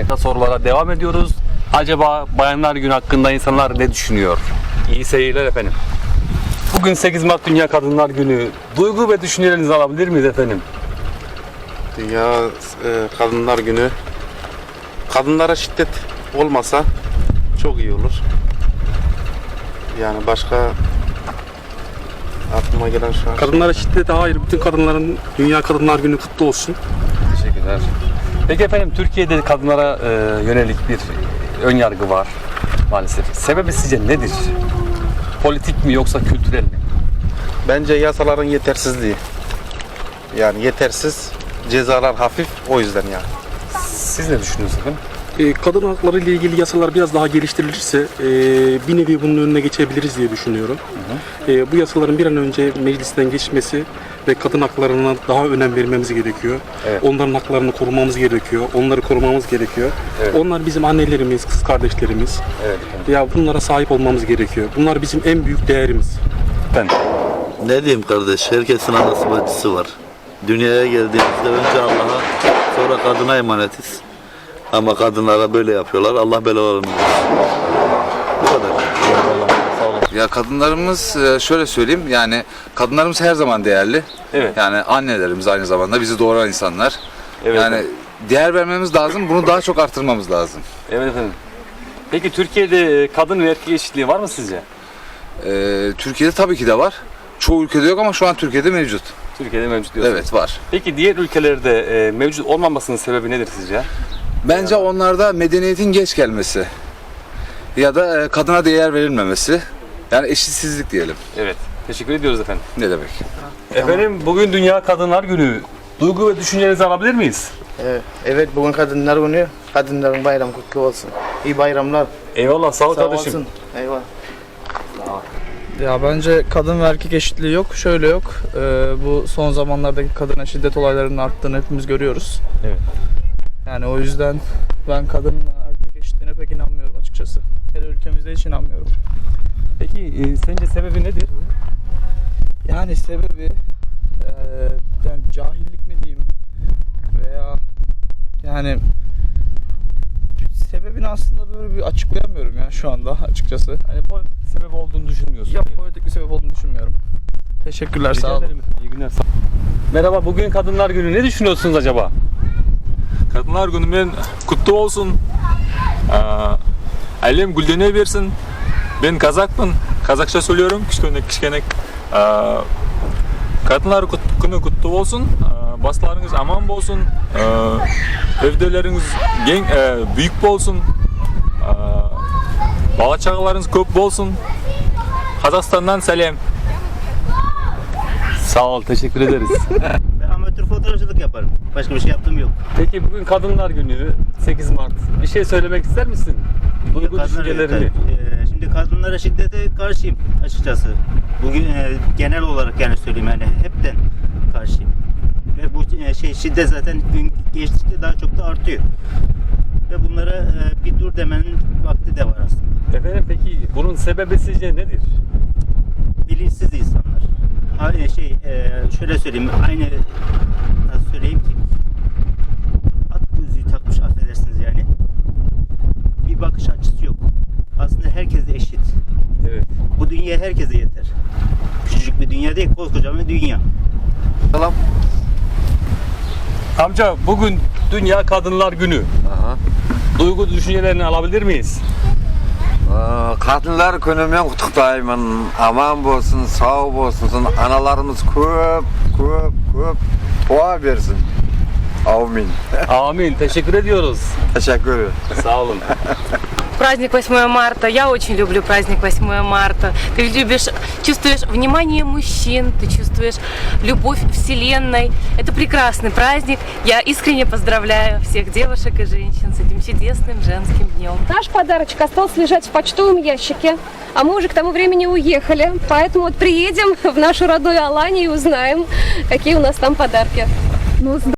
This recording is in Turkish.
efendim. Sorulara devam ediyoruz. Acaba Bayanlar Günü hakkında insanlar ne düşünüyor? İyi seyirler efendim. Bugün 8 Mart Dünya Kadınlar Günü. Duygu ve düşüncelerinizi alabilir miyiz efendim? Dünya e, Kadınlar Günü. Kadınlara şiddet olmasa çok iyi olur. Yani başka aklıma gelen şu an Kadınlara şiddete hayır. Bütün kadınların Dünya Kadınlar Günü kutlu olsun. Teşekkürler. Peki efendim Türkiye'de kadınlara e, yönelik bir ön yargı var maalesef. Sebebi sizce nedir? Politik mi yoksa kültürel mi? bence yasaların yetersizliği. Yani yetersiz, cezalar hafif o yüzden yani. Siz ne düşünüyorsunuz efendim? Ee, kadın hakları ile ilgili yasalar biraz daha geliştirilirse e, bir nevi bunun önüne geçebiliriz diye düşünüyorum. E, bu yasaların bir an önce meclisten geçmesi ve kadın haklarına daha önem vermemiz gerekiyor. Evet. Onların haklarını korumamız gerekiyor. Onları korumamız gerekiyor. Evet. Onlar bizim annelerimiz, kız kardeşlerimiz. Evet efendim. Ya bunlara sahip olmamız gerekiyor. Bunlar bizim en büyük değerimiz. efendim. Ne diyeyim kardeş, herkesin anası bacısı var. Dünyaya geldiğimizde önce Allah'a, sonra kadına emanetiz. Ama kadınlara böyle yapıyorlar, Allah belalarını versin. Bu kadar. Ya kadınlarımız e, şöyle söyleyeyim yani kadınlarımız her zaman değerli. Evet. Yani annelerimiz aynı zamanda bizi doğuran insanlar. Evet yani efendim. değer vermemiz lazım. Bunu daha çok artırmamız lazım. Evet efendim. Peki Türkiye'de e, kadın ve erkek eşitliği var mı sizce? Ee, Türkiye'de tabii ki de var. Çoğu ülkede yok ama şu an Türkiye'de mevcut. Türkiye'de mevcut diyorsunuz. Evet var. Peki diğer ülkelerde e, mevcut olmamasının sebebi nedir sizce? Bence onlarda medeniyetin geç gelmesi ya da e, kadına değer verilmemesi. Yani eşitsizlik diyelim. Evet. Teşekkür ediyoruz efendim. Ne demek? Efendim bugün Dünya Kadınlar Günü. Duygu ve düşüncelerinizi alabilir miyiz? Evet, evet bugün Kadınlar Günü. Kadınların bayramı kutlu olsun. İyi bayramlar. Eyvallah sağ ol Sağ kardeşim. olsun. Eyvallah. Ya bence kadın ve erkek eşitliği yok. Şöyle yok. Ee, bu son zamanlardaki kadına şiddet olaylarının arttığını hepimiz görüyoruz. Evet. Yani o yüzden ben kadınla erkek eşitliğine pek inanmıyorum açıkçası. Hele ülkemizde hiç inanmıyorum. Peki e, sence sebebi nedir? Yani sebebi eee, yani cahillik mi diyeyim veya yani sebebini aslında böyle bir açıklayamıyorum ya şu anda açıkçası. Hani politik sebep olduğunu düşünmüyorsun. Ya politik bir sebep olduğunu düşünmüyorum. Teşekkürler Rica sağ olun. ederim İyi günler. Sağ Merhaba bugün Kadınlar Günü. Ne düşünüyorsunuz acaba? Kadınlar günümen kutlu olsun. Aa, Ailem güldene versin. Ben Kazak'ım. Kazakça söylüyorum. Kişkenek kişkenek. Kadınlar günü kutlu olsun. Aa, Baslarınız aman olsun. Aa, Evdeleriniz gen, e, büyük olsun. Aa, Bala çağlarınız köp olsun. Kazakistan'dan selam. Sağ ol, teşekkür ederiz. Başka bir şey yaptığım yok. Peki bugün Kadınlar Günü 8 Mart. Bir şey söylemek ister misin? Duygu Kadınlara- düşüncelerini. Ee, şimdi kadınlara şiddete karşıyım açıkçası. Bugün e, genel olarak yani söyleyeyim yani hepten karşıyım. Ve bu e, şey şiddet zaten gün geçtikçe daha çok da artıyor. Ve bunlara e, bir dur demenin vakti de var aslında. Efendim peki bunun sebebi sizce nedir? Bilinçsiz insanlar. Ha, e, şey e, şöyle söyleyeyim aynı nasıl söyleyeyim ki at gözlüğü takmış affedersiniz yani. Bir bakış açısı yok. Aslında herkes de eşit. Evet. Bu dünya herkese yeter. Küçücük bir dünya değil, koskocaman bir dünya. Amca bugün Dünya Kadınlar Günü. Duygu düşüncelerini alabilir miyiz? Kadınlar günümen kutlayman. Aman bolsun, sağ bolsun. Analarımız köp, köp, köp dua versin. Amin. Amin. Teşekkür ediyoruz. Teşekkür ederim. Sağ olun. Праздник 8 марта. Я очень люблю праздник 8 марта. Ты любишь, чувствуешь внимание мужчин, ты чувствуешь любовь Вселенной. Это прекрасный праздник. Я искренне поздравляю всех девушек и женщин с этим чудесным женским днем. Наш подарочек остался лежать в почтовом ящике, а мы уже к тому времени уехали. Поэтому вот приедем в нашу родную Аланию и узнаем, какие у нас там подарки.